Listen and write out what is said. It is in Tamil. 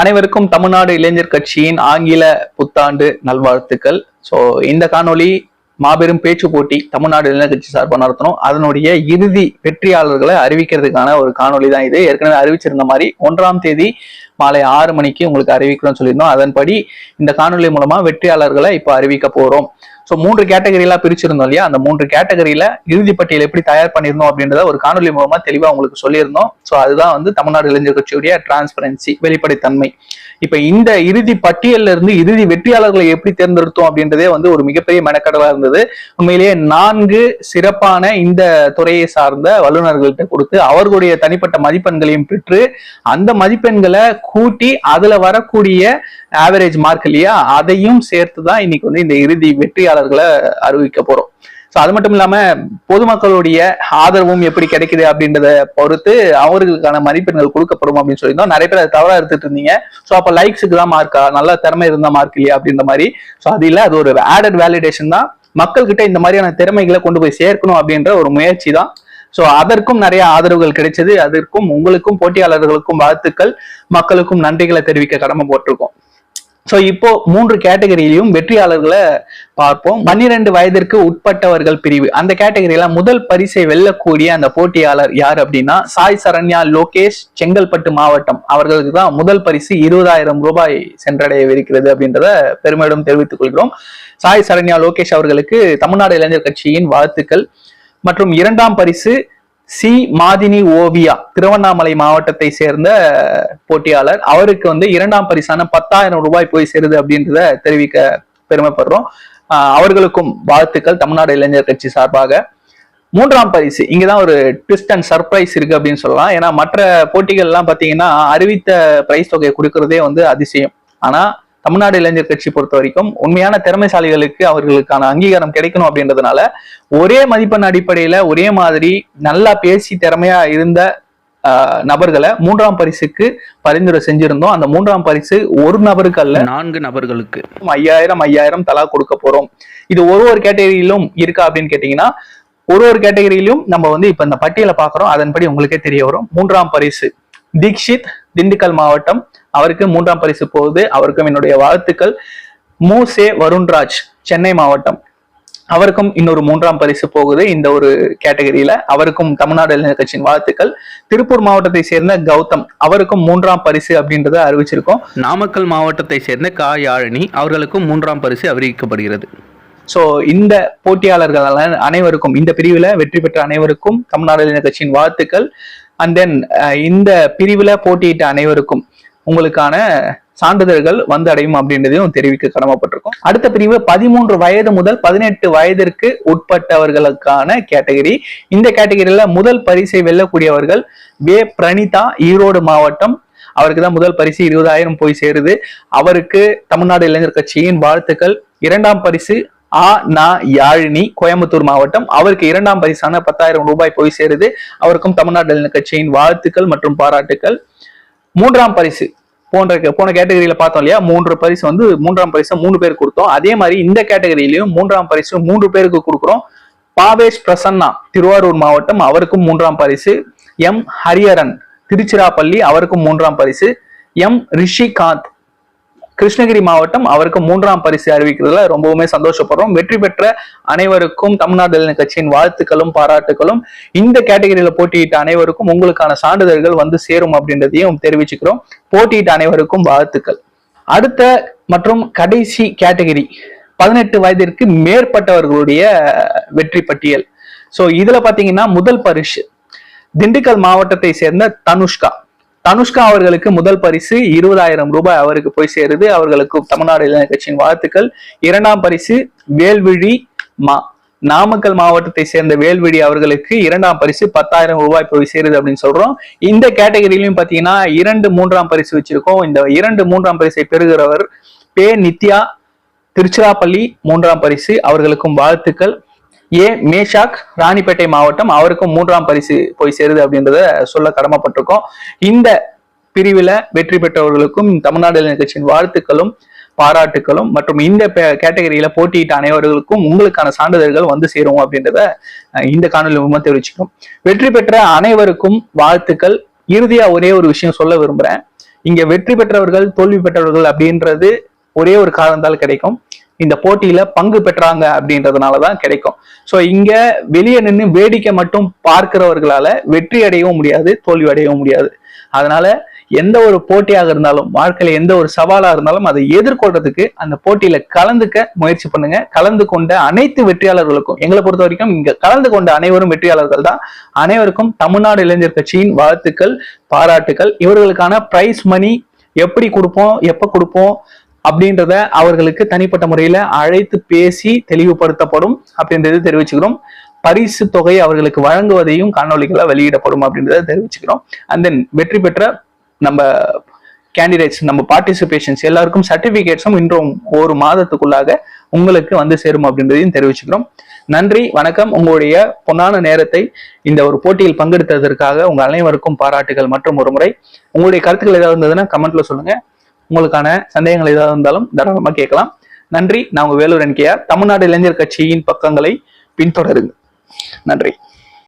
அனைவருக்கும் தமிழ்நாடு இளைஞர் கட்சியின் ஆங்கில புத்தாண்டு நல்வாழ்த்துக்கள். ஸோ இந்த காணொளி மாபெரும் பேச்சு போட்டி தமிழ்நாடு இளைஞர் கட்சி சார்பாக நடத்தணும். அதனுடைய இறுதி வெற்றியாளர்களை அறிவிக்கிறதுக்கான ஒரு காணொளி தான் இது. ஏற்கனவே அறிவிச்சிருந்த மாதிரி ஒன்றாம் தேதி மாலை ஆறு மணிக்கு உங்களுக்கு அறிவிக்கிறோம்னு சொல்லியிருந்தோம். அதன்படி இந்த காணொளி மூலமா வெற்றியாளர்களை இப்போ அறிவிக்க போறோம். ஸோ மூன்று கேட்டகரியெல்லாம் பிரிச்சிருந்தோம் இல்லையா? அந்த மூன்று கேட்டகரியில இறுதி பட்டியல் எப்படி தயார் பண்ணியிருந்தோம் அப்படின்றத ஒரு காணொலி மூலமா தெளிவா உங்களுக்கு சொல்லியிருந்தோம். ஸோ அதுதான் வந்து தமிழ்நாடு இளைஞர் கட்சியுடைய டிரான்ஸ்பரன்சி வெளிப்படைத்தன்மை. இப்ப இந்த இறுதி பட்டியல்ல இருந்து இறுதி வெற்றியாளர்களை எப்படி தேர்ந்தெடுத்தோம் அப்படின்றதே வந்து ஒரு மிகப்பெரிய மெனக்கடலா இருந்தது. உண்மையிலேயே நான்கு சிறப்பான இந்த துறையை சார்ந்த வல்லுநர்கள்ட்ட கொடுத்து அவர்களுடைய தனிப்பட்ட மதிப்பெண்களையும் பெற்று அந்த மதிப்பெண்களை கூட்டி அதுல வரக்கூடிய ஆவரேஜ் மார்க் இல்லையா? அதையும் சேர்த்து தான் இன்னைக்கு வந்து இந்த இறுதி வெற்றியாளர்களை அறிவிக்க போறோம். ஸோ அது மட்டும் இல்லாம பொதுமக்களுடைய ஆதரவும் எப்படி கிடைக்குது அப்படின்றத பொறுத்து அவர்களுக்கான மதிப்பெண்கள் கொடுக்கப்படும் அப்படின்னு சொல்லியிருந்தோம். நிறைய பேர் அதை தவறா எடுத்துட்டு இருந்தீங்க. ஸோ அப்போ லைக்ஸுக்கு தான் மார்க்கா நல்ல திறமை இருந்தா மார்க் இல்லையா அப்படின்ற மாதிரி. ஸோ அது இல்லை. அது ஒரு ஆடட் வேலிடேஷன் தான். மக்கள்கிட்ட இந்த மாதிரியான திறமைகளை கொண்டு போய் சேர்க்கணும் அப்படின்ற ஒரு முயற்சி தான். ஸோ அதற்கும் நிறைய ஆதரவுகள் கிடைச்சது. அதற்கும் உங்களுக்கும் போட்டியாளர்களுக்கும் வாழ்த்துக்கள். மக்களுக்கும் நன்றிகளை தெரிவிக்க கடமை போட்டிருக்கோம். ஸோ இப்போ மூன்று கேட்டகரியிலையும் வெற்றியாளர்களை பார்ப்போம். பன்னிரண்டு வயதிற்கு உட்பட்டவர்கள் பிரிவு. அந்த கேட்டகரியில முதல் பரிசை வெல்லக்கூடிய அந்த போட்டியாளர் யார் அப்படின்னா சாய் சரண்யா லோகேஷ் செங்கல்பட்டு மாவட்டம். அவர்களுக்கு தான் முதல் பரிசு இருபதாயிரம் ரூபாய் சென்றடையவிருக்கிறது அப்படின்றத பெருமையிடம் தெரிவித்துக் கொள்கிறோம். சாய் சரண்யா லோகேஷ் அவர்களுக்கு தமிழ்நாடு இளைஞர் கட்சியின் வாழ்த்துக்கள். மற்றும் இரண்டாம் பரிசு சி மாதினி ஓவியா திருவண்ணாமலை மாவட்டத்தை சேர்ந்த போட்டியாளர். அவருக்கு வந்து இரண்டாம் பரிசான பத்தாயிரம் ரூபாய் போய் சேருது அப்படின்றத தெரிவிக்க பெருமைப்படுறோம். அவர்களுக்கும் வாழ்த்துக்கள் தமிழ்நாடு இளைஞர் கட்சி சார்பாக. மூன்றாம் பரிசு இங்கதான் ஒரு ட்விஸ்ட் அண்ட் சர்ப்ரைஸ் இருக்கு அப்படின்னு சொல்லலாம். ஏன்னா மற்ற போட்டிகள் எல்லாம் பாத்தீங்கன்னா அறிவித்த பிரைஸ் தொகையை கொடுக்கறதே வந்து அதிசயம். ஆனா தமிழ்நாடு இளைஞர் கட்சி பொறுத்த வரைக்கும் உண்மையான திறமைசாலிகளுக்கு அவர்களுக்கான அங்கீகாரம் கிடைக்கணும் அப்படின்றதுனால ஒரே மதிப்பெண் அடிப்படையில ஒரே மாதிரி நல்லா பேசி திறமையா இருந்த நபர்களை மூன்றாம் பரிசுக்கு பரிந்துரை செஞ்சிருந்தோம். அந்த மூன்றாம் பரிசு ஒரு நபருக்கு அல்ல. நான்கு நபர்களுக்கு. ஐயாயிரம் ஐயாயிரம் தலா கொடுக்க போறோம். இது ஒரு ஒரு கேட்டகரியிலும் இருக்கா அப்படின்னு கேட்டீங்கன்னா ஒரு ஒரு கேட்டகரியிலும் நம்ம வந்து இப்ப இந்த பட்டியலை பாக்குறோம் அதன்படி உங்களுக்கே தெரிய வரும். மூன்றாம் பரிசு தீக்ஷித் திண்டுக்கல் மாவட்டம். அவருக்கு மூன்றாம் பரிசு போகுது. அவருக்கும் என்னுடைய வாழ்த்துக்கள். மூசே வருண்ராஜ் சென்னை மாவட்டம். அவருக்கும் இன்னொரு மூன்றாம் பரிசு போகுது இந்த ஒரு கேட்டகரியில. அவருக்கும் தமிழ்நாடு இளைஞர் கட்சியின் வாழ்த்துக்கள். திருப்பூர் மாவட்டத்தை சேர்ந்த கௌதம் அவருக்கும் மூன்றாம் பரிசு அப்படின்றத அறிவிச்சிருக்கோம். நாமக்கல் மாவட்டத்தை சேர்ந்த கா. யாழினி அவர்களுக்கும் மூன்றாம் பரிசு அறிவிக்கப்படுகிறது. சோ இந்த போட்டியாளர்கள் அன- அனைவருக்கும் இந்த பிரிவுல வெற்றி பெற்ற அனைவருக்கும் தமிழ்நாடு இளைஞர் கட்சியின் வாழ்த்துக்கள். அண்ட் தென் uh, இந்த பிரிவில் போட்டியிட்ட அனைவருக்கும் உங்களுக்கான சான்றிதழ்கள் வந்து அடையும் அப்படின்றதையும் தெரிவிக்க கடமைப்பட்டிருக்கும். அடுத்த பிரிவு பதிமூன்று வயது முதல் பதினெட்டு வயதிற்கு உட்பட்டவர்களுக்கான கேட்டகரி. இந்த கேட்டகரியில முதல் பரிசை வெல்லக்கூடியவர்கள் வே. பிரணிதா ஈரோடு மாவட்டம். அவருக்கு தான் முதல் பரிசு இருபதாயிரம் போய் சேருது. அவருக்கு தமிழ்நாடு இளைஞர் கட்சியின் வாழ்த்துக்கள். இரண்டாம் பரிசு ஆ நா யாழினி கோயம்புத்தூர் மாவட்டம். அவருக்கு இரண்டாம் பரிசான பத்தாயிரம் ரூபாய் போய் சேருது. அவருக்கும் தமிழ்நாடு இளைஞர் கட்சியின் வாழ்த்துக்கள் மற்றும் பாராட்டுக்கள். மூன்றாம் பரிசு போன்ற போன கேட்டகரியில பார்த்தோம் இல்லையா? மூன்று பரிசு வந்து மூன்றாம் பரிசு மூணு பேர் கொடுத்தோம். அதே மாதிரி இந்த கேட்டகரியிலையும் மூன்றாம் பரிசு மூன்று பேருக்கு கொடுக்குறோம். பாவேஷ் பிரசன்னா திருவாரூர் மாவட்டம் அவருக்கும் மூன்றாம் பரிசு. எம் ஹரியரன் திருச்சிராப்பள்ளி அவருக்கும் மூன்றாம் பரிசு. எம் ரிஷிகாந்த் கிருஷ்ணகிரி மாவட்டம் அவருக்கு மூன்றாம் பரிசு அறிவிக்கிறதுல ரொம்பவுமே சந்தோஷப்படுறோம். வெற்றி பெற்ற அனைவருக்கும் தமிழ்நாடு இளைஞர் கட்சியின் வாழ்த்துக்களும் பாராட்டுகளும் இந்த கேட்டகரியில போட்டியிட்ட அனைவருக்கும் உங்களுக்கான சான்றிதழ்கள் வந்து சேரும் அப்படின்றதையும் தெரிவிச்சுக்கிறோம். போட்டியிட்ட அனைவருக்கும் வாழ்த்துக்கள். அடுத்த மற்றும் கடைசி கேட்டகரி பதினெட்டு வயதிற்கு மேற்பட்டவர்களுடைய வெற்றி பட்டியல். சோ இதுல பாத்தீங்கன்னா முதல் பரிசு திண்டுக்கல் மாவட்டத்தை சேர்ந்த தனுஷ்கா. தனுஷ்கா அவர்களுக்கு முதல் பரிசு இருபதாயிரம் ரூபாய் அவருக்கு போய் சேருது. அவர்களுக்கு தமிழ்நாடு இளைஞர் கட்சியின் வாழ்த்துக்கள். இரண்டாம் பரிசு வேல்விழி மா நாமக்கல் மாவட்டத்தை சேர்ந்த வேல்விழி அவர்களுக்கு இரண்டாம் பரிசு பத்தாயிரம் ரூபாய் போய் சேருது அப்படின்னு சொல்றோம். இந்த கேட்டகரியிலையும் பாத்தீங்கன்னா இரண்டு மூன்றாம் பரிசு வச்சிருக்கோம். இந்த இரண்டு மூன்றாம் பரிசை பெறுகிறவர் பே நித்யா திருச்சிராப்பள்ளி மூன்றாம் பரிசு. அவர்களுக்கும் வாழ்த்துக்கள். ஏ மேஷாக் ராணிப்பேட்டை மாவட்டம் அவருக்கும் மூன்றாம் பரிசு போய் சேருது அப்படின்றத சொல்ல கடமைப்பட்டிருக்கோம். இந்த பிரிவில் வெற்றி பெற்றவர்களுக்கும் தமிழ்நாடு நிகழ்ச்சியின் வாழ்த்துக்களும் பாராட்டுகளும் மற்றும் இந்த கேட்டகரியில போட்டியிட்ட அனைவர்களுக்கும் உங்களுக்கான சான்றிதழ்கள் வந்து சேரும் அப்படின்றத இந்த காணொலி மூலமா தெரிவிச்சுக்கணும் வெற்றி பெற்ற அனைவருக்கும் வாழ்த்துக்கள். இறுதியா ஒரே ஒரு விஷயம் சொல்ல விரும்புறேன். இங்க வெற்றி பெற்றவர்கள் தோல்வி பெற்றவர்கள் அப்படின்றது ஒரே ஒரு காரணத்தால் கிடைக்கும். இந்த போட்டியில பங்கு பெற்றாங்க அப்படின்றதுனாலதான் கிடைக்கும். சோ இங்க வெளியே நின்று வேடிக்கை மட்டும் பார்க்கிறவர்களால வெற்றி அடையவும் முடியாது தோல்வி அடையவும் முடியாது. அதனால எந்த ஒரு போட்டியாக இருந்தாலும் வாழ்க்கையில எந்த ஒரு சவாலா இருந்தாலும் அதை எதிர்கொள்றதுக்கு அந்த போட்டியில கலந்துக்க முயற்சி பண்ணுங்க. கலந்து கொண்ட அனைத்து வெற்றியாளர்களுக்கும் எங்களை பொறுத்த வரைக்கும் இங்க கலந்து கொண்ட அனைவரும் வெற்றியாளர்கள் தான். அனைவருக்கும் தமிழ்நாடு இளைஞர் கட்சியின் வாழ்த்துக்கள் பாராட்டுக்கள். இவர்களுக்கான பிரைஸ் மணி எப்படி கொடுப்போம் எப்ப கொடுப்போம் அப்படின்றத அவர்களுக்கு தனிப்பட்ட முறையில அழைத்து பேசி தெளிவுபடுத்தப்படும் அப்படின்றது தெரிவிச்சுக்கிறோம். பரிசு தொகை அவர்களுக்கு வழங்குவதையும் காணொலிகளை வெளியிடப்படும் அப்படின்றத தெரிவிச்சுக்கிறோம். அண்ட் தென் வெற்றி பெற்ற நம்ம கேண்டிடேட்ஸ் நம்ம பார்ட்டிசிபேஷன்ஸ் எல்லாருக்கும் சர்டிபிகேட்ஸும் இன்றும் ஒரு மாதத்துக்குள்ளாக உங்களுக்கு வந்து சேரும் அப்படின்றதையும் தெரிவிச்சுக்கிறோம். நன்றி வணக்கம். உங்களுடைய பொன்னான நேரத்தை இந்த ஒரு போட்டியில் பங்கெடுத்ததற்காக உங்கள் அனைவருக்கும் பாராட்டுகள் மற்றும் ஒரு முறை உங்களுடைய கருத்துக்கள் ஏதாவது இருந்ததுன்னா கமெண்ட்ல சொல்லுங்க. உங்களுக்கான சந்தேகங்கள் ஏதாவது இருந்தாலும் தாராளமா கேட்கலாம். நன்றி. நான் உங்க வேலூர் என்கேஆர் தமிழ்நாடு இளைஞர் கட்சியின் பக்கங்களை பின்தொடருங்க நன்றி.